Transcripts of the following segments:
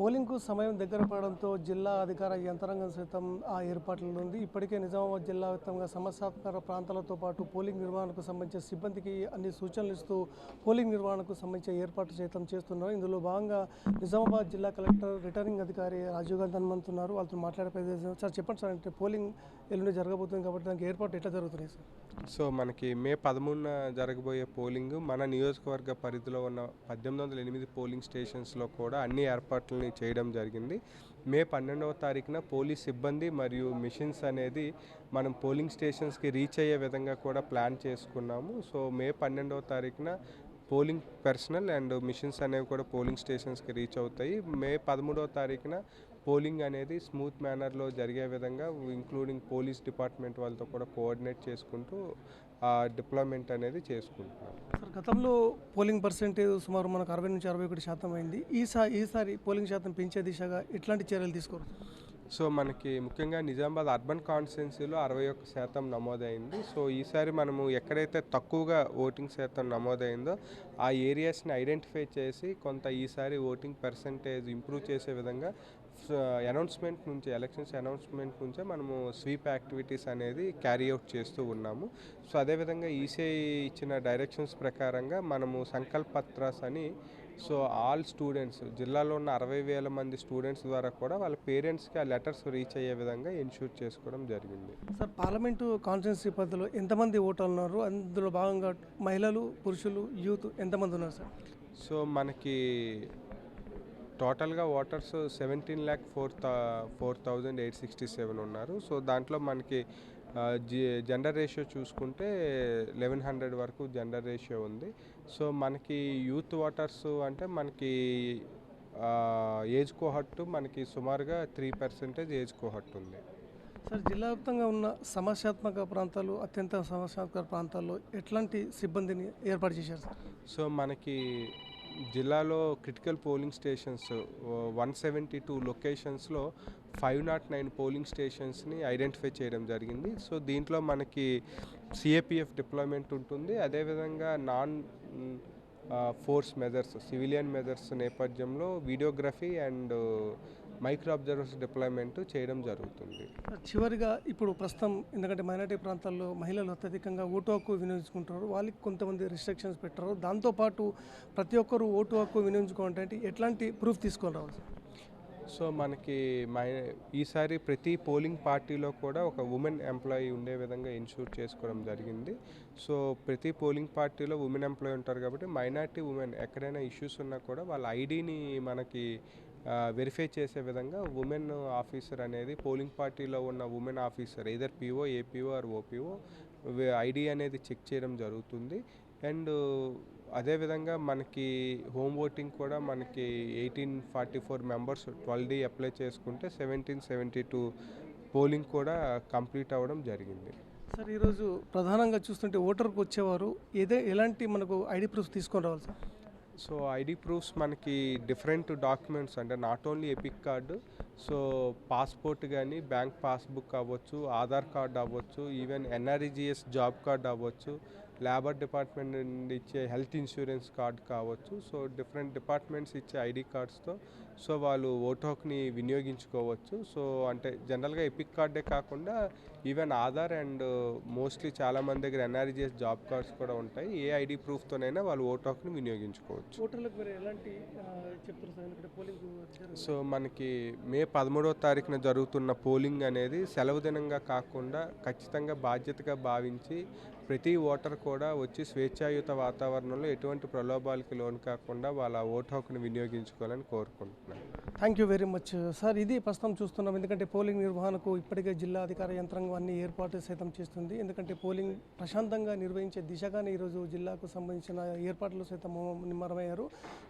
పోలింగ్కు సమయం దగ్గర పడడంతో జిల్లా అధికార యంత్రాంగం సైతం ఆ ఏర్పాట్లలో ఉంది. ఇప్పటికే నిజామాబాద్ జిల్లా వ్యాప్తంగా సమస్యాత్మక ప్రాంతాలతో పాటు పోలింగ్ నిర్వహణకు సంబంధించిన సిబ్బందికి అన్ని సూచనలు ఇస్తూ పోలింగ్ నిర్వహణకు సంబంధించిన ఏర్పాట్లు సైతం చేస్తున్నారు. ఇందులో భాగంగా నిజామాబాద్ జిల్లా కలెక్టర్ రిటర్నింగ్ అధికారి రాజీవ్ గాంధీ హనుమంతున్నారు. వాళ్ళతో మాట్లాడే ప్రదేశం సార్ చెప్పండి సార్ అంటే పోలింగ్ ఎల్లుండి జరగబోతుంది కాబట్టి దానికి ఏర్పాటు ఎట్లా జరుగుతున్నాయి సార్? సో మనకి మే పదమూడున జరగబోయే పోలింగ్ మన నియోజకవర్గ పరిధిలో ఉన్న పద్దెనిమిది వందల ఎనిమిది పోలింగ్ స్టేషన్స్లో కూడా అన్ని ఏర్పాట్లని చేయడం జరిగింది. మే పన్నెండవ తారీఖున పోలీస్ సిబ్బంది మరియు మిషన్స్ అనేది మనం పోలింగ్ స్టేషన్స్కి రీచ్ అయ్యే విధంగా కూడా ప్లాన్ చేసుకున్నాము. సో మే పన్నెండవ తారీఖున పోలింగ్ పర్సనల్ అండ్ మిషన్స్ అనేవి కూడా పోలింగ్ స్టేషన్స్కి రీచ్ అవుతాయి. మే పదమూడవ తారీఖున పోలింగ్ అనేది స్మూత్ మేనర్లో జరిగే విధంగా ఇంక్లూడింగ్ పోలీస్ డిపార్ట్మెంట్ వాళ్ళతో కూడా కోఆర్డినేట్ చేసుకుంటూ ఆ డిప్లాయ్మెంట్ అనేది చేసుకుంటున్నాం. సార్ గతంలో పోలింగ్ పర్సెంటేజ్ సుమారు మనకు అరవై నుంచి అరవై ఒకటి శాతం అయింది. ఈసారి ఈసారి పోలింగ్ శాతం పెంచే దిశగా ఎట్లాంటి చర్యలు తీసుకోరు సో మనకి ముఖ్యంగా నిజామాబాద్ అర్బన్ కాన్స్టిట్యున్సీలో అరవై ఒక్క శాతం నమోదైంది. సో ఈసారి మనము ఎక్కడైతే తక్కువగా ఓటింగ్ శాతం నమోదైందో ఆ ఏరియాస్ని ఐడెంటిఫై చేసి కొంత ఈసారి ఓటింగ్ పర్సంటేజ్ ఇంప్రూవ్ చేసే విధంగా అనౌన్స్మెంట్ నుంచి ఎలక్షన్స్ అనౌన్స్మెంట్ నుంచే మనము స్వీప్ యాక్టివిటీస్ అనేది క్యారీ అవుట్ చేస్తూ ఉన్నాము. సో అదేవిధంగా ఈసీఐ ఇచ్చిన డైరెక్షన్స్ ప్రకారంగా మనము సంకల్ప్ పత్రాస్ అని సో ఆల్ స్టూడెంట్స్ జిల్లాలో ఉన్న అరవై వేల మంది స్టూడెంట్స్ ద్వారా కూడా వాళ్ళ పేరెంట్స్కి ఆ లెటర్స్ రీచ్ అయ్యే విధంగా ఇన్షూర్ చేసుకోవడం జరిగింది. సార్ పార్లమెంటు కాన్స్టిట్యున్సీ పరిధిలో ఎంతమంది ఓటర్లు ఉన్నారు అందులో భాగంగా మహిళలు పురుషులు యూత్ ఎంతమంది ఉన్నారు సార్? సో మనకి టోటల్గా voters seventeen lakh four thou four thousand eight sixty seven ఉన్నారు. సో దాంట్లో మనకి జెండర్ రేషియో చూసుకుంటే లెవెన్ హండ్రెడ్ వరకు జెండర్ రేషియో ఉంది. సో మనకి యూత్ ఓటర్స్ అంటే మనకి ఏజ్ కోహట్టు మనకి సుమారుగా త్రీ పర్సెంటేజ్ ఏజ్ కోహట్టు ఉంది. సార్ జిల్లా వ్యాప్తంగా ఉన్న సమస్యాత్మక ప్రాంతాలు అత్యంత సమస్యాత్మక ప్రాంతాల్లో ఎట్లాంటి సిబ్బందిని ఏర్పాటు చేశారు సార్? సో మనకి జిల్లాలో critical polling stations one seventy two లొకేషన్స్లో five not nine polling స్టేషన్స్ని ఐడెంటిఫై చేయడం జరిగింది. సో దీంట్లో మనకి సిఏపిఎఫ్ డిప్లాయ్మెంట్ ఉంటుంది. అదేవిధంగా non force measures civilian measures నేపథ్యంలో videography and micro observers deployment చేయడం జరుగుతుంది. చివరిగా ఇప్పుడు ప్రస్తుతం ఎందుకంటే మైనార్టీ ప్రాంతాల్లో మహిళలు అత్యధికంగా ఓటు హక్కు వినియోగించుకుంటారు వాళ్ళకి కొంతమంది రిస్ట్రిక్షన్స్ పెట్టారు. దాంతోపాటు ప్రతి ఒక్కరు ఓటు హక్కు వినియోగించుకోవాలంటే ఎట్లాంటి ప్రూఫ్ తీసుకొని రావాలి సో మనకి మై ఈసారి ప్రతి పోలింగ్ పార్టీలో కూడా ఒక ఉమెన్ ఎంప్లాయీ ఉండే విధంగా ఇన్షూర్ చేసుకోవడం జరిగింది. సో ప్రతి పోలింగ్ పార్టీలో ఉమెన్ ఎంప్లాయీ ఉంటారు కాబట్టి మైనార్టీ ఉమెన్ ఎక్కడైనా ఇష్యూస్ ఉన్నా కూడా వాళ్ళ ఐడిని మనకి వెరిఫై చేసే విధంగా ఉమెన్ ఆఫీసర్ అనేది పోలింగ్ పార్టీలో ఉన్న women officer either PO APO or OPO ID అనేది చెక్ చేయడం జరుగుతుంది. అండ్ అదేవిధంగా మనకి హోమ్ ఓటింగ్ కూడా మనకి eighteen forty four members twelve D apply చేసుకుంటే సెవెంటీన్ సెవెంటీ టూ పోలింగ్ కూడా కంప్లీట్ అవ్వడం జరిగింది. సార్ ఈరోజు ప్రధానంగా చూస్తుంటే ఓటర్కి వచ్చేవారు ఏదే ఎలాంటి మనకు ఐడి ప్రూఫ్ తీసుకొని రావాలి సార్? సో ఐడి ప్రూఫ్స్ మనకి డిఫరెంట్ డాక్యుమెంట్స్ అంటే not only EPIC card so passport కానీ బ్యాంక్ పాస్బుక్ అవ్వచ్చు ఆధార్ కార్డ్ అవ్వచ్చు ఈవెన్ ఎన్ఆర్ఈజిఎస్ జాబ్ కార్డ్ అవ్వచ్చు లేబర్ డిపార్ట్మెంట్ నుండి ఇచ్చే హెల్త్ ఇన్సూరెన్స్ కార్డ్ కావచ్చు. సో డిఫరెంట్ డిపార్ట్మెంట్స్ ఇచ్చే ఐడి కార్డ్స్తో సో వాళ్ళు ఓటు హక్కుని వినియోగించుకోవచ్చు. సో అంటే జనరల్గా ఎపిక్ కార్డే కాకుండా ఈవెన్ ఆధార్ అండ్ మోస్ట్లీ చాలామంది దగ్గర ఎన్ఆర్ఈజిఎస్ జాబ్ కార్డ్స్ కూడా ఉంటాయి. ఏ ఐడి ప్రూఫ్తోనైనా వాళ్ళు ఓటు హక్కుని వినియోగించుకోవచ్చు. సో మనకి మే పదమూడవ తారీఖున జరుగుతున్న పోలింగ్ అనేది సెలవు దినంగా కాకుండా ఖచ్చితంగా బాధ్యతగా భావించి ప్రతి ఓటర్ కూడా వచ్చి స్వేచ్ఛాయుత వాతావరణంలో ఎటువంటి ప్రలోభాలకి లోను కాకుండా వాళ్ళ ఓటు హక్కును వినియోగించుకోవాలని కోరుకుంటున్నాను thank you very much sir ఇది ప్రస్తుతం చూస్తున్నాం. ఎందుకంటే పోలింగ్ నిర్వహణకు ఇప్పటికే జిల్లా అధికార యంత్రాంగం అన్ని ఏర్పాట్లు సైతం చేస్తుంది. ఎందుకంటే పోలింగ్ ప్రశాంతంగా నిర్వహించే దిశగానే ఈరోజు జిల్లాకు సంబంధించిన ఏర్పాట్లు సైతం నిమ్మరమయ్యారు.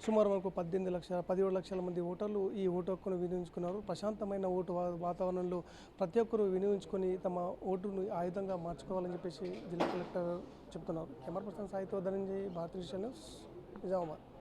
సుమారు మనకు పద్దెనిమిది లక్షల పదిహేడు లక్షల మంది ఓటర్లు ఈ ఓటు హక్కును వినియోగించుకున్నారు. ప్రశాంతమైన ఓటు వాతావరణంలో ప్రతి ఒక్కరూ వినియోగించుకొని తమ ఓటును ఆయుధంగా మార్చుకోవాలని చెప్పేసి జిల్లా కలెక్టర్ చెప్తున్నారు. కెమెరా పర్సన్ సాయితో ధనంజయ్ భారతీయ న్యూస్ నిజామాబాద్.